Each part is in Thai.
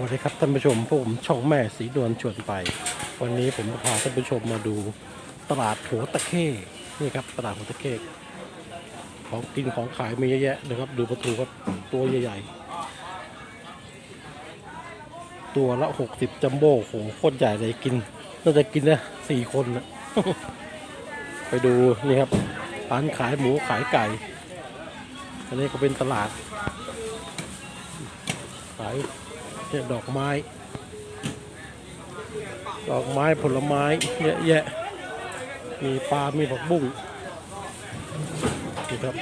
วัสดีครับท่านผู้ชมผมช่องแม่สีดวนชวนไป วันนี้ผมจะพาท่านผู้ชมมาดูตลาดหัวตะเข้นี่ครับตลาดหัวตะเข้ของกินของขายมีเยอะแยะนะครับ ดูประตูครับตัวใหญ่ๆ ตัวละหกสิบจัมโบ้โหโคตรใหญ่เลยกินน่าจะกินนะสี่คนนะไปดูนี่ครับร้านขายหมูขายไก่ อันนี้ก็เป็นตลาดขาย เนี่ยดอกไม้ ดอกไม้ผลไม้เยอะแยะ มีปลา มีผักบุ้งนี่ครับ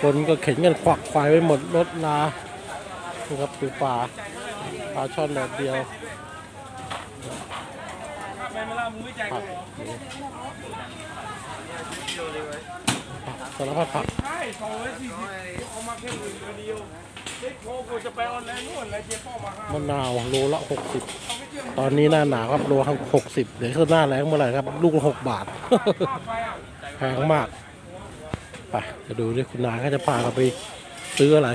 คนก็เข็นกันควักควายไปหมดรถลานี่ครับคือปลาปลาช่อนแบบเดียวผักนี่ผักสารพัดผัก มะนาวโลละหกสิบตอนนี้หน้าหนาวครับโลหกสิบเดี๋ยวคือหน้าแรงเมื่อไหร่ครับ ลูกละหกบาทแพงมากไปจะดูดิคุณนายเขาจะพาเราไปซื้ออะไร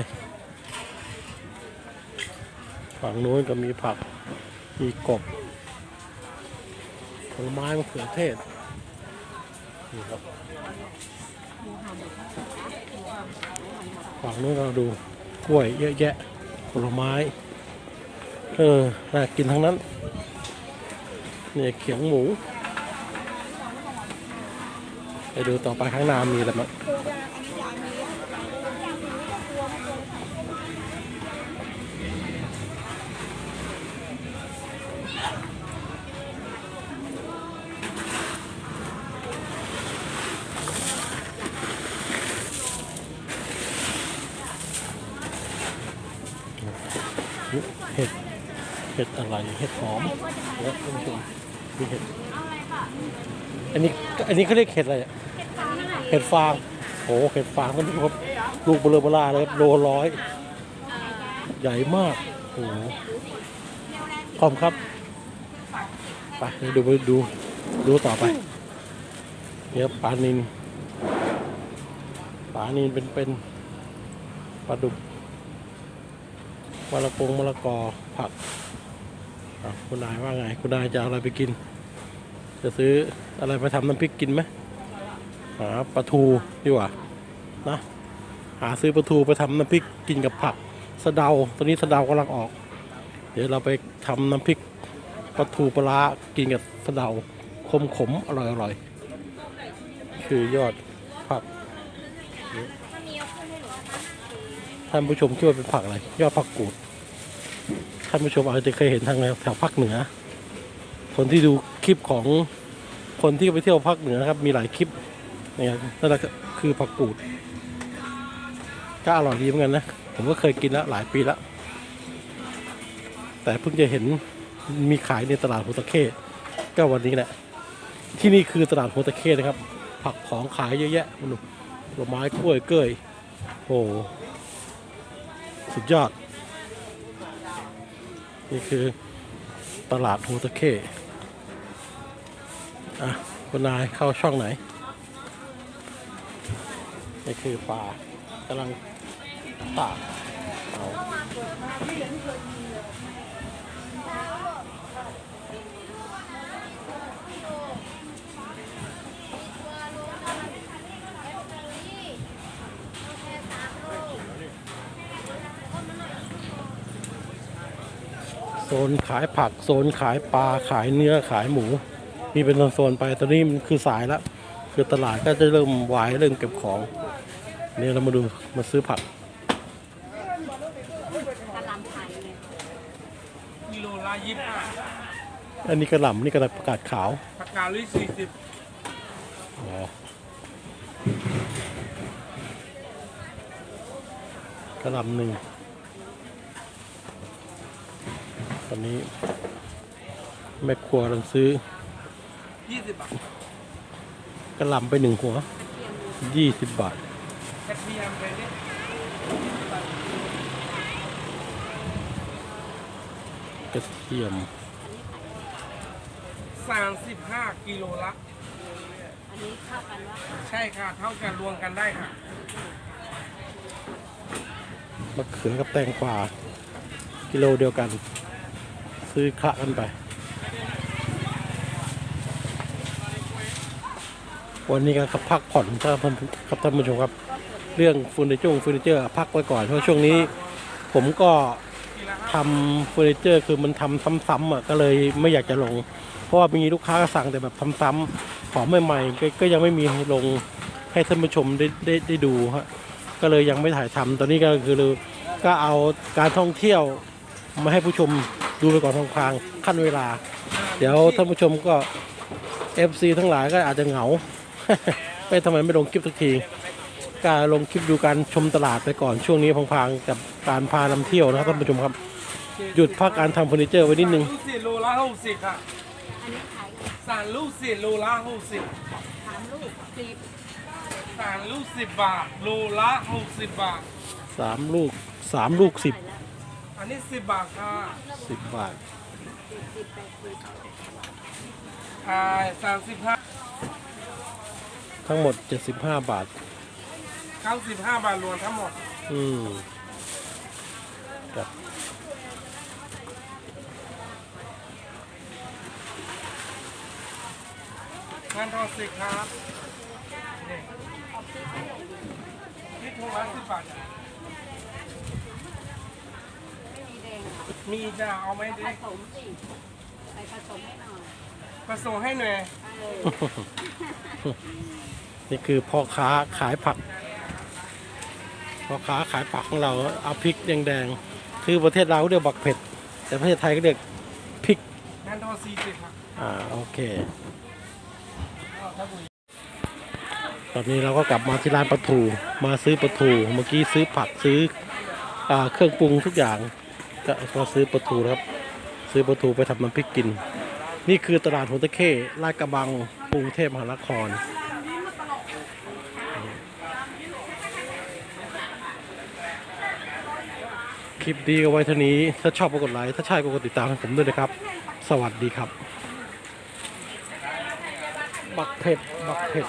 ฝั่งนู้นก็มีผักมีกบผลไม้มะเขือเทศนี่ครับ ฝั่งนู้นเราดูกล้วยเยอะแยะผลไม้ เออ น่ากินทั้งนั้น เนี่ยเขียงหมู ไปดูต่อไปข้างหน้ามีอะไรมั้งเห็ด เห็ดอะไร เห็ดหอมแล้วท่านผู้ชมมีเห็ด อันนี้อันนี้เขาเรียกเห็ดอะไรอะเห็ดฟางโอ้เห็ดฟางมันครับลูกเบลอเบลาเลยครับโลร้อย ใหญ่มากโอ้โหขอบคุณครับ ไปเดี๋ยวดูไปดูดูต่อไปเนี่ยปลานินปลานินเป็นเป็นปลาดุกมะละกงมะละกอผักอะ คุณนายว่าไง คุณนายจะเอาอะไรไปกิน จะซื้ออะไรไปทำน้ำพริกกินไหมหาปลาทูดีกว่านะหาซื้อปลาทูไปทำน้ำพริกกินกับผักสะเดาตอนนี้สะเดากำลังออก เดี๋ยวเราไปทำน้ำพริกปลาทูปลาร้ากินกับสะเดาขมขมๆอร่อยอร่อยคือยอดผักนี่ท่านผู้ชมคิดว่าเป็นผักอะไร ยอดผักกูด ท่านผู้ชมอาจจะเคยเห็นทางแถวภาคเหนือ คนที่ดูคลิปของคนที่ไปเที่ยวภาคเหนือครับมีหลายคลิปนี่ยนั่นแหละคือผักกูดก็อร่อยดีเหมือนกันนะผมก็เคยกินแล้วหลายปีแล้ว แต่เพิ่งจะเห็นมีขายในตลาดโฮตาเข้ก็วันนี้แหละที่นี่คือตลาดโฮตาเข้นะครับ ผักของขายเยอะแยะมันผลไม้กล้วยเกยโอ้โหสุดยอด นี่คือตลาดโฮตาเข้อะคุณนายเข้าช่องไหน นี่คือปลากำลังตากเอา โซนขายผักโซนขายปลาขายเนื้อขายหมู มีเป็นโซนๆไปตอนนี้มันคือสายแล้วคือตลาดก็จะเริ่มวายเริ่มเก็บของนี่เรามาดูมาซื้อผักกิโลละยี่สิบห้าอันนี้กระหล่ำนี่กระประกาศขาวผักกาดลิสี่สิบอ๋อกระหล่ำหนึ่ง ต อนนี้แม่ครัวกำลังซื้อยี่สิบบาทกระหล่ำไปหนึ่งหัวยี่สิบบาทกระเทียมไปเนี่ยกระเทียมสามสิบห้ากิโลละ อันนี้เข้ากันว่าใช่ค่ะ เท่ากันรวมกันได้ค่ะ มะเขือกับแตงกวากิโลเดียวกัน ซื้อคละกันไป วันนี้ก็ครับพักผ่อนถ้าท่านครับท่านผู้ชมครับ เรื่องเฟอร์นิเจอร์เฟอร์นิเจอร์พักไว้ก่อนเพราะช่วงนี้ ผมก็ทำเฟอร์นิเจอร์คือมันทำซ้ำๆอะก็เลยไม่อยากจะลง เพราะว่ามีลูกค้าสั่งแต่แบบซ้ำๆของใหม่ๆก็ก็ยังไม่มีให้ลงให้ท่านผู้ชมได้ได้ได้ดูฮะก็เลยยังไม่ถ่ายทำตอนนี้ก็คือก็เอาการท่องเที่ยว มาให้ผู้ชมดูไปก่อนทางทางๆขั้นเวลา เดี๋ยวท่านผู้ชมก็ FC ทั้งหลายก็อาจจะเหงา ไม่ทำไมไม่ลงคลิปสักทีการลงคลิปดูการชมตลาดไปก่อนช่วงนี้พังๆกับการพานำเที่ยวนะครับท่านผู้ชมครับ หยุดพักการทำเฟอร์นิเจอร์ไว้นิดนึงลูกศิษย์โลละหกสิบค่ะอันนี้ขายสารลูกศิษย์โลละหกสิบสามลูกสิบสารลูกสิบบาทโลละหกสิบบาทสามลูกสามลูกสิบใส่แล้ว อันนี้สิบบาทค่ะสิบบาทสิบสิบแปดสิบอ่าสามสิบห้าทั้งหมดเจ็ดสิบห้าบาท เก้าสิบห้าบาทรวมทั้งหมด อืมครับงานทอสิบครับนี่นี่ถุงละสิบบาทจ้ะ ไม่ มีแดงเหรอมีจ้ะเอาไหมผดิสมสิใส่ผสมให้หน่อยผสมให้หน่อยเออนี่คือพ่อค้าขายผัก พ่อค้าขายผักของเราเอาพริกแดงๆ คือประเทศเราเรียกบักเผ็ด แต่ประเทศไทยก็เรียกพริกงานทอสี่สิบครับอ่าโอเคอ้าวถ้าบุญตอนนี้เราก็กลับมาที่ร้านปลาทู มาซื้อปลาทู เมื่อกี้ซื้อผักซื้ออาเครื่องปรุงทุกอย่าง ก็ก็ซื้อปลาทูนะครับ ซื้อปลาทูไปทำน้ำพริกกิน นี่คือตลาดหัวตะเข้ลาดกระบังกรุงเทพมหานครคลิปดีก็ไว้เท่านี้ ถ้าชอบก็กดไลค์ ถ้าใช่ก็กดติดตามให้ผมด้วยนะครับ สวัสดีครับ บักเผ็ด บักเผ็ด